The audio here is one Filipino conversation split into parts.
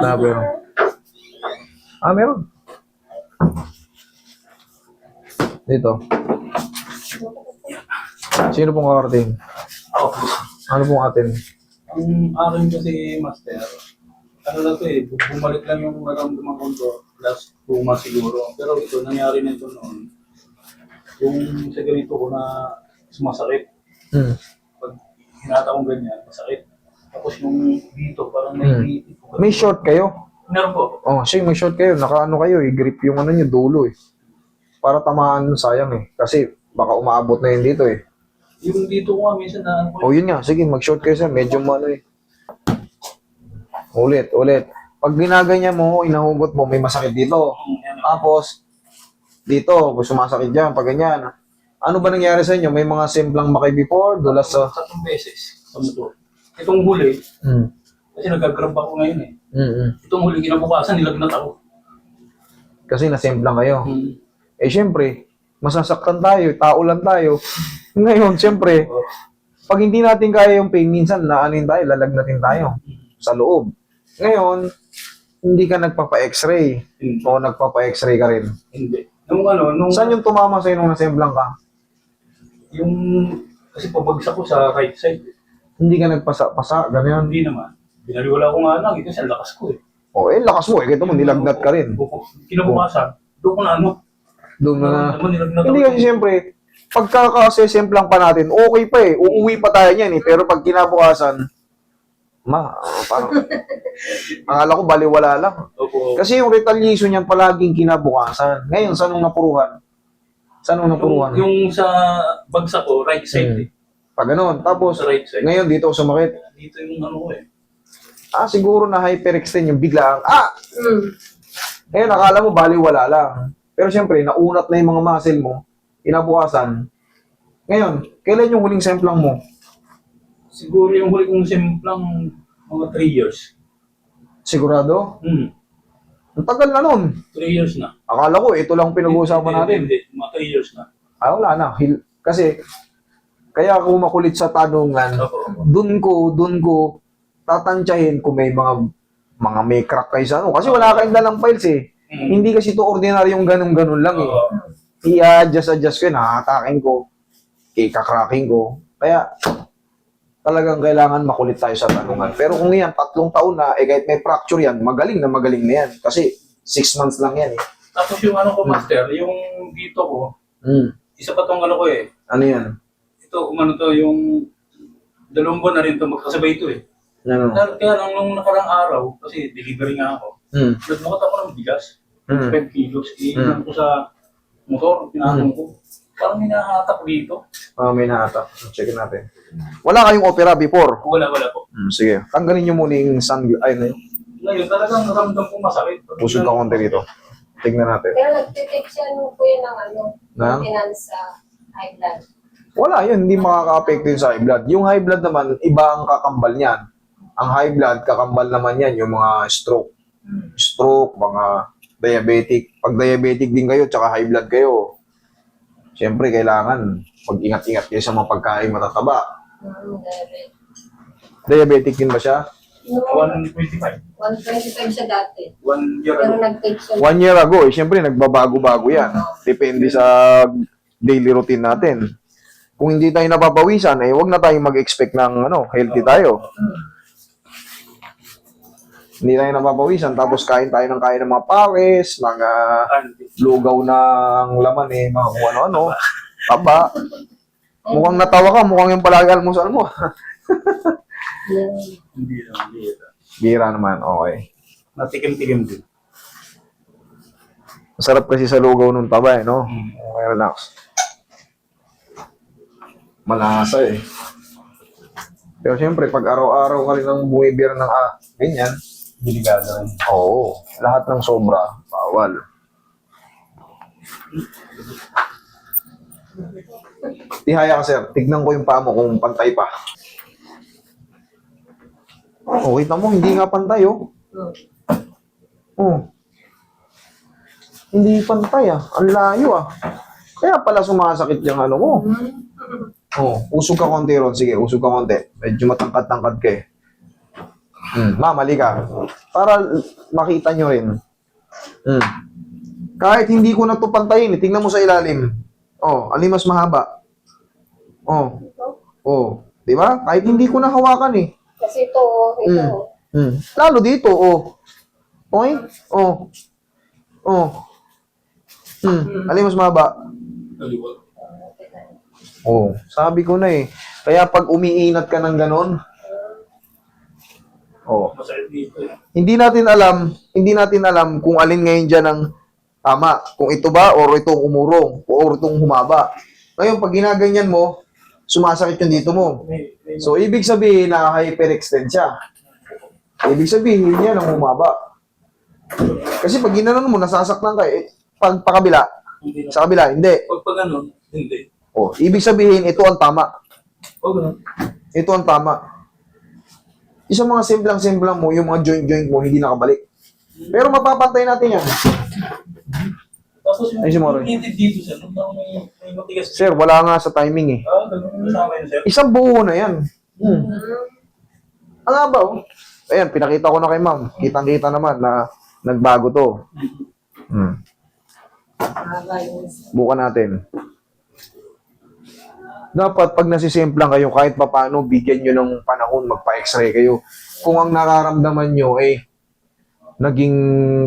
Pero. Ah, meron. Dito. Sino pong kakarating? Ako. Ano pong atin? Ang akin kasi, Master, ano na to eh, bu- bumalik lang yung naramdaman ko to last two months siguro. Pero ito, nangyari na ito noon. Yung sa ganito ko na sumasakit. Hmm. Pag hinata kong ganyan, masakit. Tapos yung dito, parang may Hmm. hmm. ko. May short kayo? Meron po. Oh, sige, may short kayo. Nakaano kayo, i-grip yung ano nyo, dulo eh. Para tamaan nun, sayang eh. Kasi baka umaabot na yun dito eh. Yung dito ko nga, minsan na ano ko, Oh, yun nga. Sige, mag-short kayo sir. Medyo ano eh. Ulit, ulit. Pag ginaganyan mo, inahugot mo, may masakit dito. Tapos, dito, kung sumasakit dyan, pag ganyan. Ano ba nangyari sa inyo? May mga simplang makay before, dulas sa... tatlong beses sa motor. Itong huli, Hmm. kasi nag-grab ako ngayon eh. Mm, mm. Itong huli kinabukasan, nilagnat ako. Kasi nasimplang kayo. Hmm. Eh, syempre, masasaktan tayo, tao lang tayo. Ngayon, syempre, pag hindi natin kaya yung pain, minsan naanin tayo, lalagnatin tayo sa loob. Ngayon, hindi ka nagpapa-x-ray Hindi. o nagpapa-x-ray ka rin. Hindi. Nung ano, nung... Saan yung tumama sa'yo nung nasimplang ka? Yung... Kasi pabagsak ko sa right side. Hindi ka nagpasa-pasa, ganyan. Hindi naman. Binaliwala ko nga lang. Ito sa lakas ko eh. O, eh, lakas mo eh. Kita mo, nilagnat ka rin. Kinabukasan. Doon ko na ano. Doon na na. Hindi kasi siyempre, pagkakasesimplang pa natin, okay pa eh. Uuwi pa tayo niyan eh. Pero pag kinabukasan, ma, parang, akala ko baliwala lang. Opo. Kasi yung retaliation niyan palaging kinabukasan. Ngayon, saan nung napuruhan? Saan nung napuruhan? Yung, yung sa bagsak ko, right side Hmm. eh. Pag ganun. Tapos, right side. ngayon dito ako sumakit. Dito yung ano ko eh. Ah, siguro na hyperextend yung bigla. Ah! Mm. Ngayon, akala mo baliwala lang. Pero siyempre, naunat na yung mga muscle mo. Kinabukasan. Ngayon, kailan yung huling semplang mo? Siguro yung huli kong simplang mga 3 years. Sigurado? Hmm. Ang tagal na nun. 3 years na. Akala ko, ito lang pinag-uusapan Hindi, natin. Hindi, hindi. Mga 3 years na. Ah, wala na. Hil- Kasi, kaya ako makulit sa tanungan, dun ko, dun ko, tatantyahin kung may mga mga may crack kayo sa ano. Kasi wala kayong dalang files eh. Hmm. Hindi kasi to ordinaryong ganun-ganun lang eh. Oo. I-adjust-adjust ko yun, nakatakin ko, ikakracking ko. Kaya, talagang kailangan makulit tayo sa tanungan. Pero kung yan, tatlong taon na, eh kahit may fracture yan, magaling na magaling na yan. Kasi, six months lang yan eh. Tapos yung ano ko, master, yung dito ko, Hmm. isa pa tong ano ko eh. Ano yan? Ito, umano to, yung dalawang buwan na rin to, magkasabay ito eh. Ano? Kaya, kaya lang nung nakarang araw, kasi delivery nga ako, Hmm. nagmakot ako ng bigas, Hmm. 5 kilos, iinan ko sa motor, pinatong ko. Parang hinahatak dito. Oh, may nahata. Check natin. Wala kayong opera before? Wala, wala po. Hmm, sige. Tanggalin nyo muna yung sun... Ay, na yun. Ngayon, talagang naramdam ko masakit. Pusod ka konti dito. Tignan natin. Pero nagtitake siya nung kuya ng ano, Na? maintenance sa high blood. Wala yun, hindi makaka-apekto yun sa high blood. Yung high blood naman, iba ang kakambal niyan. Ang high blood, kakambal naman yan, yung mga stroke. Stroke, mga diabetic. Pag diabetic din kayo, tsaka high blood kayo, siyempre kailangan mag-ingat-ingat kayo sa mga pagkain matataba. Diabetic din ba siya? Noong 125. 125 siya dati. One year Pero ago. nag-take siya. One year ago, eh, siyempre nagbabago-bago yan. Depende sa daily routine natin. Kung hindi tayo napapawisan, eh, wag na tayong mag-expect ng ano, healthy tayo. Hindi tayo napapawisan, tapos kain tayo ng kain ng mga pawis, mga lugaw ng laman eh, mga kung ano-ano, taba. Mukhang natawa ka, mukhang yung palagi almusal mo. Hindi lang. Bira naman, okay. Natikim-tikim din. Masarap kasi sa lugaw ng taba eh, no? Okay, relax. Malasa eh. Pero siyempre, pag araw-araw ka rin ng bumibira ng ah, ganyan, Delikado rin. oo, lahat ng sobra, bawal. Tihaya ka, sir. Tignan ko yung paa mo kung pantay pa. Oh, kita mo, hindi nga pantay, oh. Oh. Hindi pantay ah. Ang layo ah. Kaya pala sumasakit yung ano mo. Oh, usog ka konti ron. Sige, usog ka konti. Medyo matangkad-tangkad ka eh. Hmm, ma'am, halika. Para makita nyo rin. Hmm. Kahit hindi ko na to pantayin, eh, tingnan mo sa ilalim. Oh, alin mas mahaba? Oh. Oh, 'di ba? Kahit hindi ko na hawakan eh. Kasi ito, ito. Hmm. Lalo dito, oh. Okay? Oh. Oh. Hmm. Alin mas mahaba? Kaliwa. Oh, sabi ko na eh. Kaya pag umiinat ka ng ganon, oh, hindi natin alam, hindi natin alam kung alin ngayon dyan ang tama. Kung ito ba, or itong umurong, or itong humaba. Ngayon, pag ginaganyan mo, sumasakit yung dito mo. So, ibig sabihin na hyperextend siya. Ibig sabihin yan ang humaba. Kasi pag ginanon mo, nasasaktan ka eh. Pag pakabila, sa kabila, hindi. Pag pag ganun, hindi. Oh, ibig sabihin, ito ang tama. O ganun. Ito ang tama. Isang mga simplang-simplang mo, yung mga joint-joint mo, hindi nakabalik. Pero mapapantay natin yan. Tapos yung Ay, si Moroy. dito siya, nung taon may, may matigas. Sir, wala nga sa timing eh. Ah, ganun. Kasama yun, sir. Isang buo na yan. Hmm. Ang haba oh. Ayan, pinakita ko na kay ma'am. Kitang-kita naman na nagbago to. Hmm. Mahaba yun. Bukan natin. Dapat pag nasisimplang kayo, kahit papano, bigyan nyo ng panahon, magpa-x-ray kayo. Kung ang nararamdaman nyo, eh, naging,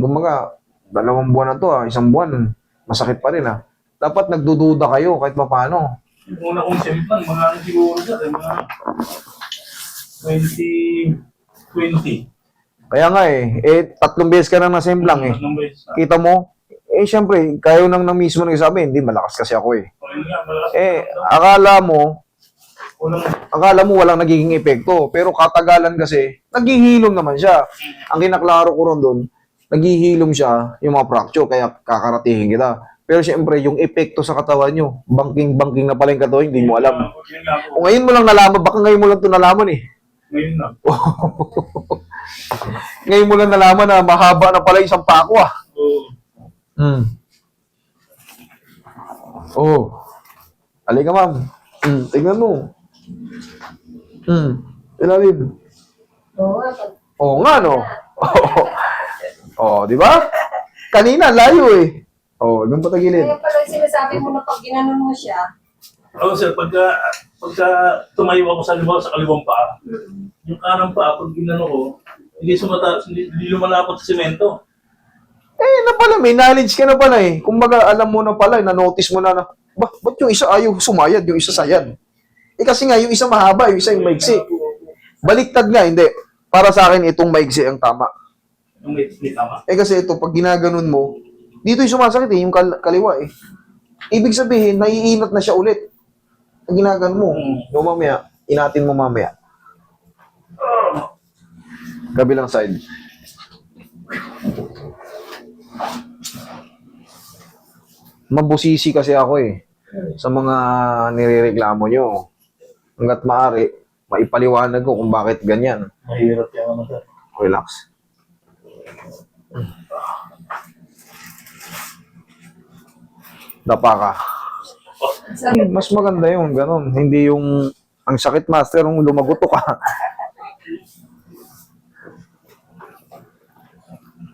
kumaga, dalawang buwan na to, ah, isang buwan, masakit pa rin, ah. Dapat nagdududa kayo, kahit papano. Yung una kong simplan, mga siguro sir, eh, mga 20, 20. Kaya nga eh, eh, tatlong beses ka nang nasimplang eh. Tatlong beses na. Kita mo, eh, syempre, kayo nang na mismo nagsabi, hindi, malakas kasi ako eh. O, yun nga, malakas Eh, akala mo, akala mo walang nagiging epekto. Pero katagalan kasi, naghihilom naman siya. Ang kinaklaro ko ron doon, naghihilom siya yung mga fracture, kaya kakaratingin kita. Pero siyempre, yung epekto sa katawan nyo, banking-banking na pala yung katawan, hindi mo alam. O ngayon mo lang nalaman, baka ngayon mo lang ito nalaman eh. Ngayon na. Ngayon mo lang nalaman na mahaba na pala isang pako ah. Oo. Hmm. Oh. Halika ma'am. Hmm, tingnan mo. Hmm. Ilalim. Oo, nga, Oo nga, no? Oo, oh, di ba? Kanina, layo eh. Oo, oh, doon pa tagilid. Kaya pala sinasabi mo na pag ginanon mo siya, Oo sir, pagka, pagka tumayo ako sa liwa, sa kaliwang paa, yung kanang paa, pag ginano ko, hindi sumata, hindi, hindi lumalapot sa semento. Eh, na pala, may knowledge ka na pala eh. Kumbaga, alam mo na pala, na-notice mo na na, ba, ba't yung isa ayaw sumayad, yung isa sayad? Eh kasi nga, yung isa mahaba, yung isa yung maigsi. Baliktad nga, hindi. Para sa akin, itong maigsi ang tama. Yung may tama. Eh kasi ito, pag ginaganon mo, dito yung sumasakit eh, yung kal- kaliwa eh. Ibig sabihin, naiinat na siya ulit. Pag ginaganon mo, Hmm. no, mamaya, inatin mo mamaya. Kabilang side. Mabusisi kasi ako eh. Sa mga nirereklamo nyo. Hanggat maaari, maipaliwanag ko kung bakit ganyan. Mahirap yung ano sir. Relax. Dapa ka. sabi Mas maganda yung ganun. Hindi yung ang sakit master yung lumaguto ka.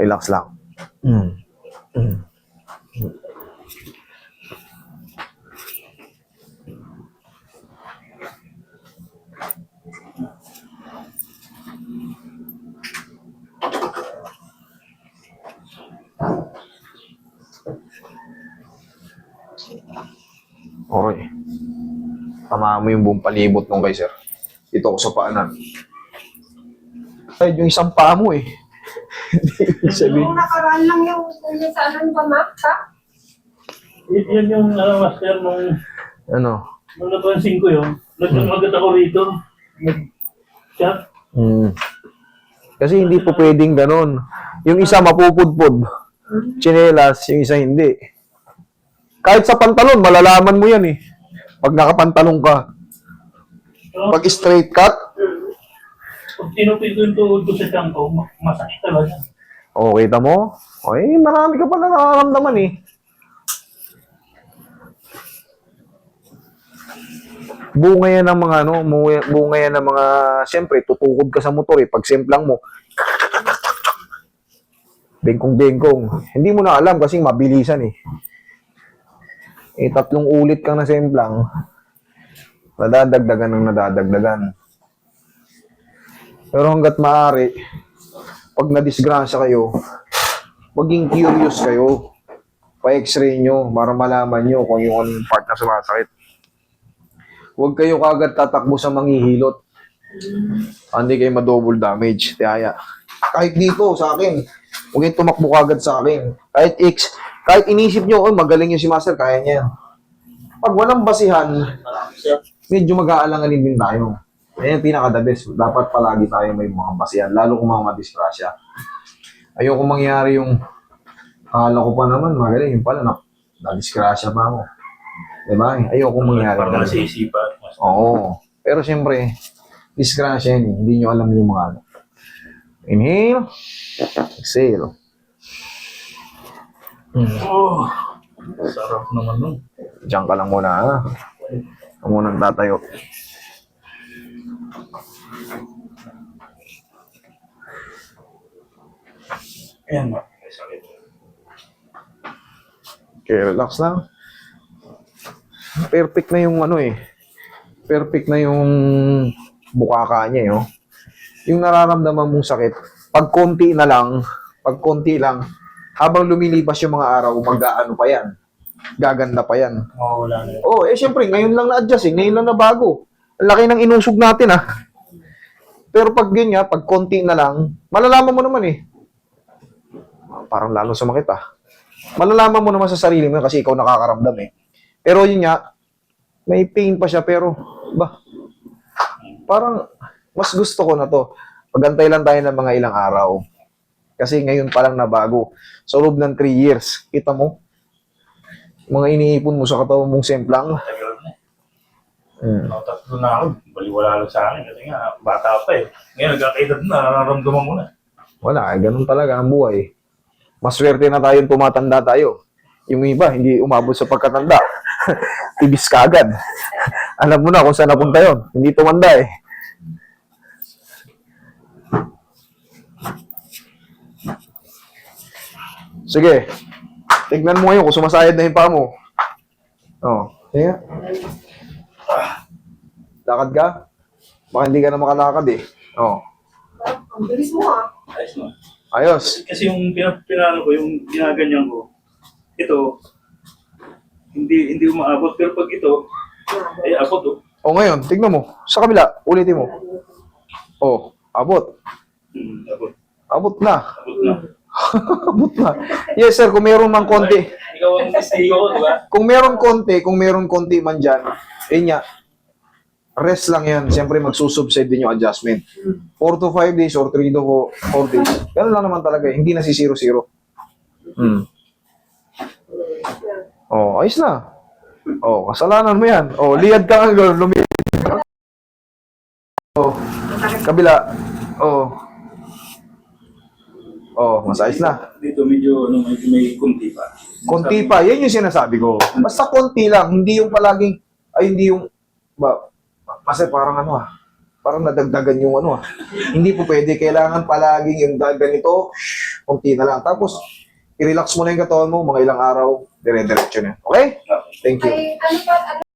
Relax lang. Mm. Mm. Okay. Tama mo yung buong palibot nung kay sir. Dito ako sa paanan. Ay, yung isang paa mo eh. Hindi ko sabihin. Nung nakaraan lang yung yung sa ano ba, map, ha? Y- yan yung ano, master, nung, Ano? nung napansin ko yun, nagkamagat ako rito, nag-chat, Mm. Kasi hindi po pwedeng ganun. Yung isa mapupudpod. Chinelas, yung isa hindi. Kahit sa pantalon, malalaman mo yan eh. Pag nakapantalon ka. Pag straight cut, pag tinupin ko yung tuhod ko sa tiyan ko, ma- masakit talaga. o kita mo, ay marami ka pala nakakamdaman eh. bunga yan ng mga ano, bunga, bunga yan ng mga, siyempre, tutukod ka sa motor eh. Pag semplang mo, bengkong-bengkong. Hindi mo na alam kasi mabilisan eh. Eh, tatlong ulit kang nasemplang, nadadagdagan ng nadadagdagan. Pero hanggat maaari, pag nadisgrasya kayo, maging curious kayo. Pa-x-ray nyo para malaman nyo kung yung anong part na sumasakit. Huwag kayo kagad tatakbo sa manghihilot. Hindi kayo ma-double damage. Tiyaya. Kahit dito, sa akin. Huwag kayong tumakbo kagad sa akin. Kahit X, kahit inisip nyo, oh, magaling yung si Master, kaya niya. Pag walang basihan, medyo mag-aalanganin din tayo. Yan yung pinaka-the best. Dapat palagi tayo may mga basihan, lalo kung mga madisgrasya. Ayoko mangyari yung akala ko pa naman magaling, yung pala na, na-disgrasya pa ako. Diba? Ayoko mangyari. Parang nasa isipan. Oo. Pero siyempre, disgrasya yan. eh. Hindi nyo alam yung mga ano. Inhale. Exhale. Oh, sarap naman nun. Diyan ka lang muna ha. Mo nang tatayo. Ayan. Okay, relax lang. Perfect na yung ano eh. Perfect na yung bukaka niya eh. Oh. Yung nararamdaman mong sakit, pag konti na lang, pag konti lang, habang lumilipas yung mga araw, mag-aano pa yan. Gaganda pa yan. Mawawala na yun. Oh, eh syempre, ngayon lang na-adjust eh. Ngayon lang na bago. Ang laki ng inusog natin ah. Pero pag ganyan, pag konti na lang, malalaman mo naman eh. Parang lalo sumakit ah. Malalaman mo naman sa sarili mo kasi ikaw nakakaramdam eh. Pero yun nga, may pain pa siya pero, ba, parang mas gusto ko na to. Pagantay lang tayo ng mga ilang araw. Kasi ngayon pa lang na bago. Sa loob ng 3 years, kita mo, mga iniipon mo sa katawan mong semplang, na. Mm. Mga tatlo na ako. Baliwala lang sa akin kasi nga, bata pa eh. Ngayon, nagkakaedad na, nararamdaman ko na. Wala, eh, ganun talaga ang buhay. Maswerte na tayong tumatanda tayo. Yung iba, hindi umabot sa pagkatanda. Tibis ka agad. Alam mo na kung saan napunta yun. Hindi tumanda eh. Sige. Tignan mo ngayon kung sumasayad na yung paa mo. Oh. Sige. Lakad ka? Baka hindi ka na makalakad eh. Oh. Ang bilis mo ah. Ayos na. Ayos. Kasi yung pina- pinano ko, yung ginaganyan ko, ito, hindi hindi umaabot. Pero pag ito, ay abot oh. O ngayon, tignan mo. Sa kabila, ulitin mo. O, abot. Hmm, abot. Abot na. Abot na. Abot na. Yes, sir. Kung meron mang konti. Ikaw ang testigo ko, di ba? Kung meron konti, kung meron konti man dyan, yun nga, rest lang yan. Siyempre, magsusubside din yung adjustment. 4 to 5 days or 3 to 4 days. Ganun lang naman talaga. eh. Hindi na si 0-0. Hmm. Oh, ayos na. Oh, kasalanan mo yan. Oh, liad ka nga, lumi. Oh, kabila. Oh. Oh, mas ayos na. Dito medyo, ano, medyo may kunti pa. Konti pa, yan yung sinasabi ko. Basta konti lang, hindi yung palaging, ay hindi yung, ba, kasi parang ano ah, parang nadagdagan yung ano ah. Hindi po pwede, kailangan palaging yung da- ganito, shh, konti na lang. Tapos, i-relax mo na yung katawan mo, mga ilang araw, dire-diretso na. Okay? Okay. Thank you. Ay, ano ba, ano